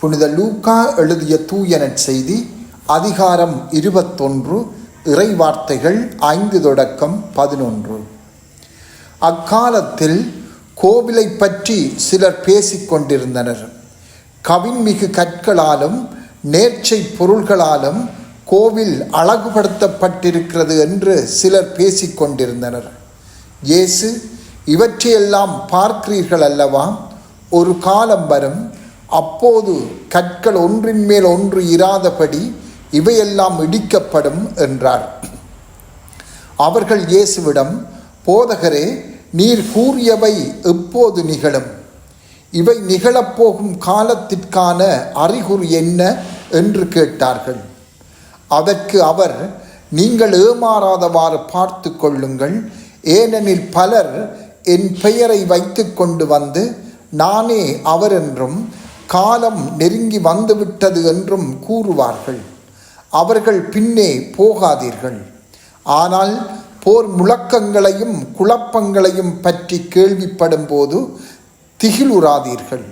புனித லூக்கா எழுதிய தூய செய்தி அதிகாரம் இருபத்தொன்று இறை வார்த்தைகள் ஐந்து தொடக்கம் பதினொன்று. அக்காலத்தில் கோவிலை பற்றி சிலர் பேசிக்கொண்டிருந்தனர் கவின்மிகு கற்களாலும் நேர்ச்சை பொருள்களாலும் கோவில் அழகுபடுத்தப்பட்டிருக்கிறது என்று சிலர் பேசிக் கொண்டிருந்தனர். இயேசு இவற்றையெல்லாம் பார்க்கிறீர்கள் அல்லவா ஒரு காலம் வரும் அப்போது கற்கள் ஒன்றின் மேல் ஒன்று இராதபடி இவையெல்லாம் இடிக்கப்படும் என்றார். அவர்கள் இயேசுவிடம் போதகரே நீர் கூறியவை எப்போது நிகழும். இவை நிகழப்போகும் காலத்திற்கான அறிகுறி என்ன? என்று கேட்டார்கள். அதற்கு அவர் நீங்கள் ஏமாறாதவாறு பார்த்து கொள்ளுங்கள். ஏனெனில் பலர் என் பெயரை வைத்து கொண்டு வந்து நானே அவர் என்றும் காலம் நெருங்கி வந்துவிட்டது என்றும் கூறுவார்கள். அவர்கள் பின்னே போகாதீர்கள். ஆனால் போர் முழக்கங்களையும் குழப்பங்களையும் பற்றி கேள்விப்படும் போது திகிலுறாதீர்கள்.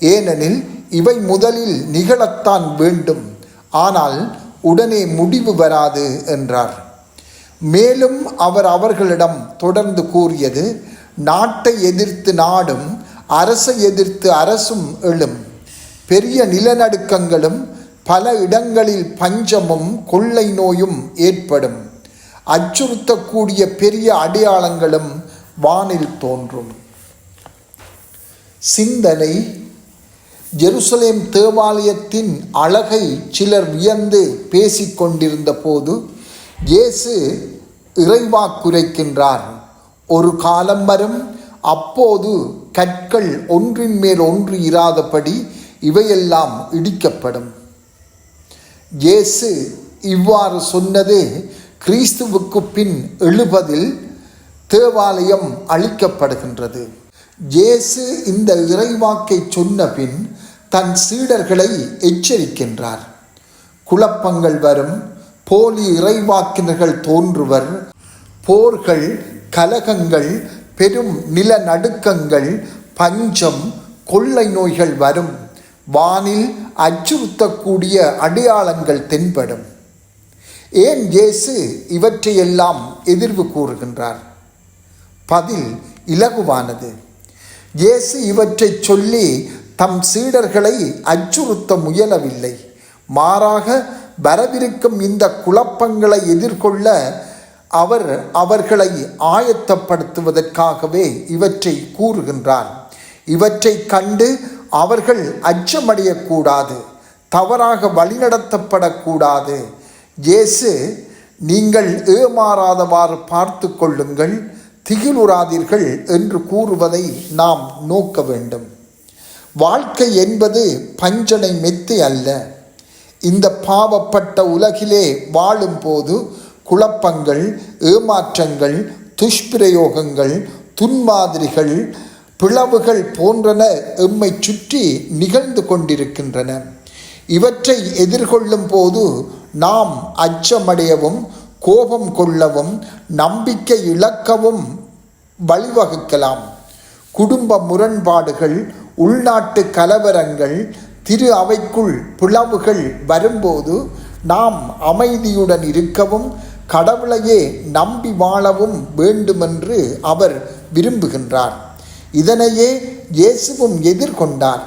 ஏனெனில் இவை முதலில் நிகழத்தான் வேண்டும். ஆனால் உடனே முடிவு வராது என்றார். மேலும் அவர் அவர்களிடம் தொடர்ந்து கூறியது நாட்டை எதிர்த்து நாடும் அரசை எதிர்த்து அரசும் எழும். பெரிய நிலநடுக்கங்களும் பல இடங்களில் பஞ்சமும் கொள்ளை நோயும் ஏற்படும். அச்சுறுத்தக்கூடிய பெரிய அடையாளங்களும் வானில் தோன்றும். சிந்தனை ஜெருசலேம் தேவாலயத்தின் அழகை சிலர் வியந்து பேசிக்கொண்டிருந்த போது இயேசு இறைவாக்குரைக்கின்றார் ஒரு காலம் வரும் அப்போது கற்கள் ஒன்றின் மேல் ஒன்று இராதபடி இவையெல்லாம் இடிக்கப்படும். இயேசு இவ்வாறு சொன்னது கிறிஸ்துவுக்கு பின் எழுபதில் தேவாலயம் அழிக்கப்படுகின்றது. இயேசு இந்த இறைவாக்கை சொன்ன பின் தன் சீடர்களை எச்சரிக்கின்றார். குழப்பங்கள் வரும் போலி இறைவாக்கினர்கள் தோன்றுவர் போர்கள் கலகங்கள் பெரும் நிலநடுக்கங்கள் பஞ்சம் கொள்ளை நோய்கள் வரும். வானில் அச்சுறுத்தக்கூடிய அடையாளங்கள் தென்படும். ஏன் இயேசு இவற்றையெல்லாம் எதிர்வு கூறுகின்றார்? பதில் இலகுவானது. இயேசு இவற்றை சொல்லி தம் சீடர்களை அச்சுறுத்த முயலவில்லை. மாறாக வரவிருக்கும் இந்த குழப்பங்களை எதிர்கொள்ள அவர் அவர்களை ஆயத்தப்படுத்துவதற்காகவே இவற்றை கூறுகின்றார். இவற்றை கண்டு அவர்கள் அச்சமடையக்கூடாது தவறாக வழிநடத்தப்படக்கூடாது. இயேசு நீங்கள் ஏமாறாதவாறு பார்த்து கொள்ளுங்கள் திகிலுறாதீர்கள் என்று கூறுவதை நாம் நோக்க வேண்டும். வாழ்க்கை என்பது பஞ்சனை மெத்தை அல்ல. இந்த பாவப்பட்ட உலகிலே வாழும்போது குழப்பங்கள் ஏமாற்றங்கள் துஷ்பிரயோகங்கள் துன்மாதிரிகள் பிளவுகள் போன்றன எம்மை சுற்றி நிகழ்ந்து கொண்டிருக்கின்றன. இவற்றை எதிர்கொள்ளும் போது நாம் அச்சமடையவும் கோபம் கொள்ளவும் நம்பிக்கை இழக்கவும் வழிவகுக்கலாம். குடும்ப முரண்பாடுகள் உள்நாட்டு கலவரங்கள் திரு அவைக்குள் பிளவுகள் வரும்போது நாம் அமைதியுடன் இருக்கவும் கடவுளையே நம்பி வாழவும் வேண்டுமென்று அவர் விரும்புகின்றார். இதனையே இயேசுவும் எதிர்கொண்டார்.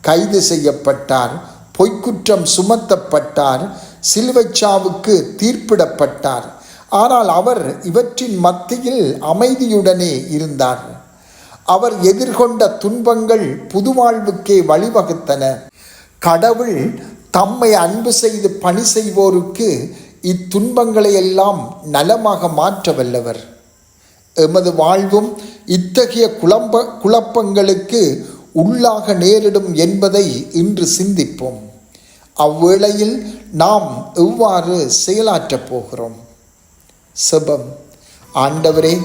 கைது செய்யப்பட்டார். பொய்க்குற்றம் சுமத்தப்பட்டார். சிலுவைச்சாவுக்கு தீர்ப்பிடப்பட்டார். ஆனால் அவர் இவற்றின் மத்தியில் அமைதியுடனே இருந்தார். அவர் எதிர்கொண்ட துன்பங்கள் புதுவாழ்வுக்கே வழிவகுத்தன. கடவுள் தம்மை அன்பு செய்து பணி செய்வோருக்கு இத்துன்பங்களையெல்லாம் நலமாக மாற்ற வல்லவர். எமது வாழ்வும் இத்தகைய குழம்ப குழப்பங்களுக்கு உள்ளாக நேரிடும் என்பதை இன்று சிந்திப்போம். அவ்வேளையில் நாம் எவ்வாறு செயலாற்றப் போகிறோம்? செபம். ஆண்டவரே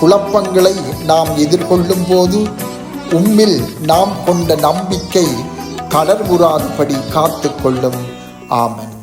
குழப்பங்களை நாம் எதிர்கொள்ளும் போது உம்மில் நாம் கொண்ட நம்பிக்கை தளர்வுறாதபடி காத்து கொள்ளும் ஆமன்.